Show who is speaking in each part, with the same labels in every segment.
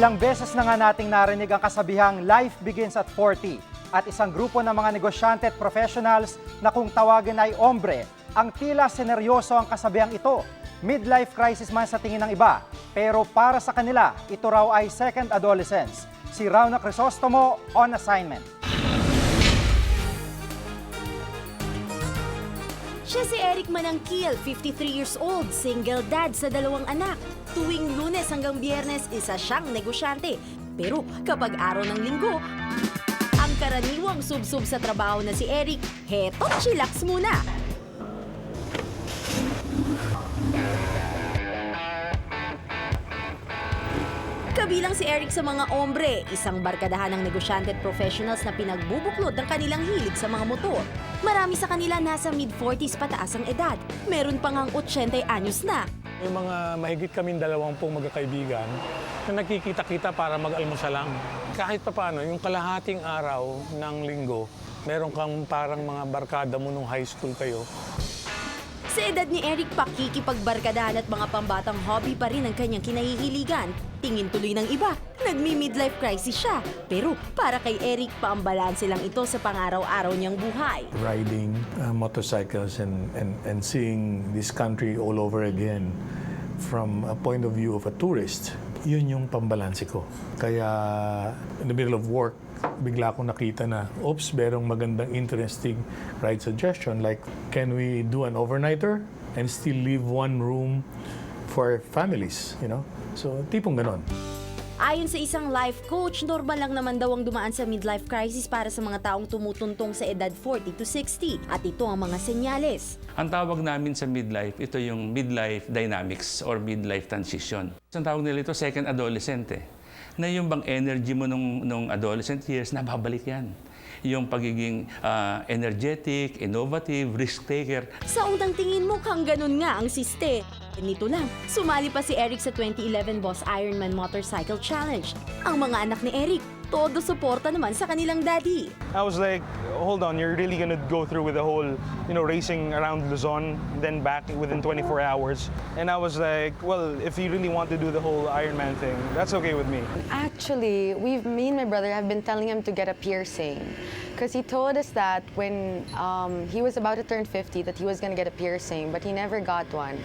Speaker 1: Ilang beses na nga nating narinig ang kasabihang life begins at 40 at isang grupo ng mga negosyante at professionals na kung tawagin ay ombre, ang tila seneryoso ang kasabihang ito. Midlife crisis man sa tingin ng iba, pero para sa kanila, ito raw ay second adolescence. Si Rauna Crisostomo on assignment.
Speaker 2: Siya si Eric Manangkil, 53 years old, single dad sa dalawang anak. Tuwing lunes hanggang biyernes, isa siyang negosyante. Pero kapag araw ng linggo, ang karaniwang sub-sub sa trabaho na si Eric, heto, chillax muna. Kabilang si Eric sa mga ombre, isang barkadahan ng negosyante at professionals na pinagbubuklod ng kanilang hilig sa mga motor. Marami sa kanila nasa mid-40s pataas ang edad. Meron pang ang 80 anyos na.
Speaker 3: May mga mahigit kaming dalawampung magkakaibigan na nagkikita-kita para mag-almusal lang. Kahit papano, yung kalahating araw ng linggo, meron kang parang mga barkada mo nung high school kayo.
Speaker 2: Sa edad ni Eric, pakikipagbarkadahan at mga pambatang hobby pa rin ang kanyang kinahihiligan. Tingin tuloy ng iba, nagmi-midlife crisis siya. Pero para kay Eric, paambalanse lang ito sa pangaraw-araw niyang buhay.
Speaker 4: riding uh, motorcycles and, and, and seeing this country all over again from a point of view of a tourist, yun yung pambalanse ko. Kaya in the middle of work, bigla akong nakita na, oops, merong magandang interesting ride suggestion like, can we do an overnighter and still leave one room for families, you know? So, tipong ganon.
Speaker 2: Ayon sa isang life coach, normal lang naman daw ang dumaan sa midlife crisis para sa mga taong tumutuntong sa edad 40 to 60. At ito ang mga senyales.
Speaker 5: Ang tawag namin sa midlife, ito yung midlife dynamics or midlife transition. Ang tawag nila ito second adolescent eh. Na yung bang energy mo nung, nung adolescent years, nababalik yan. Yung pagiging ah, energetic, innovative, risk-taker.
Speaker 2: Sa unang tingin mukhang ganun nga ang siste. Nito lang, sumali pa si Eric sa 2011 Boss Ironman Motorcycle Challenge. Ang mga anak ni Eric, todo suporta naman sa kanilang daddy.
Speaker 6: I was like, hold on, you're really gonna go through with the whole, you know, racing around Luzon, then back within 24 hours. And I was like, well, if you really want to do the whole Ironman thing, that's okay with me.
Speaker 7: Actually, we've me and my brother have been telling him to get a piercing, because he told us that when um, he was about to turn 50, that he was gonna get a piercing, but he never got one.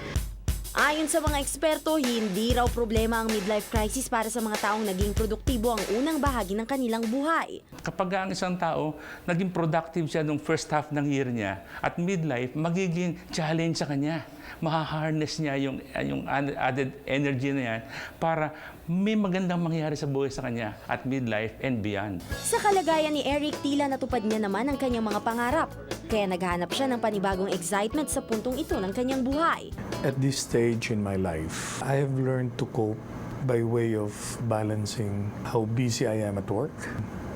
Speaker 2: Ayon sa mga eksperto, hindi raw problema ang midlife crisis para sa mga taong naging produktibo ang unang bahagi ng kanilang buhay.
Speaker 5: Kapag ang isang tao, naging productive siya nung first half ng year niya, at midlife, magiging challenge sa kanya. Maha-harness niya yung, yung added energy na yan para may magandang mangyari sa buhay sa kanya at midlife and beyond.
Speaker 2: Sa kalagayan ni Eric, tila natupad niya naman ang kanyang mga pangarap. Kaya naghanap siya ng panibagong excitement sa puntong ito ng kanyang buhay.
Speaker 4: At this stage in my life, I have learned to cope by way of balancing how busy I am at work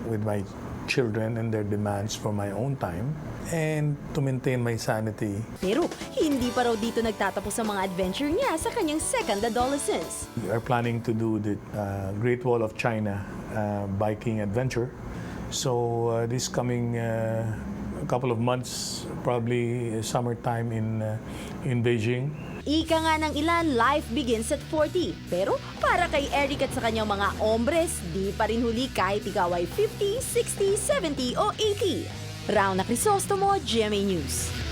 Speaker 4: with my children and their demands for my own time and to maintain my sanity.
Speaker 2: Pero hindi pa raw dito nagtatapos ang mga adventure niya sa kanyang second adolescence.
Speaker 4: We are planning to do the uh, Great Wall of China uh, biking adventure. So uh, this coming uh, couple of months, probably summertime in uh, in Beijing,
Speaker 2: Ika nga ng ilan, life begins at 40. Pero para kay Eric at sa kanyang mga hombres, di pa rin huli kahit ikaw ay 50, 60, 70 o 80. Rauna Crisostomo, GMA News.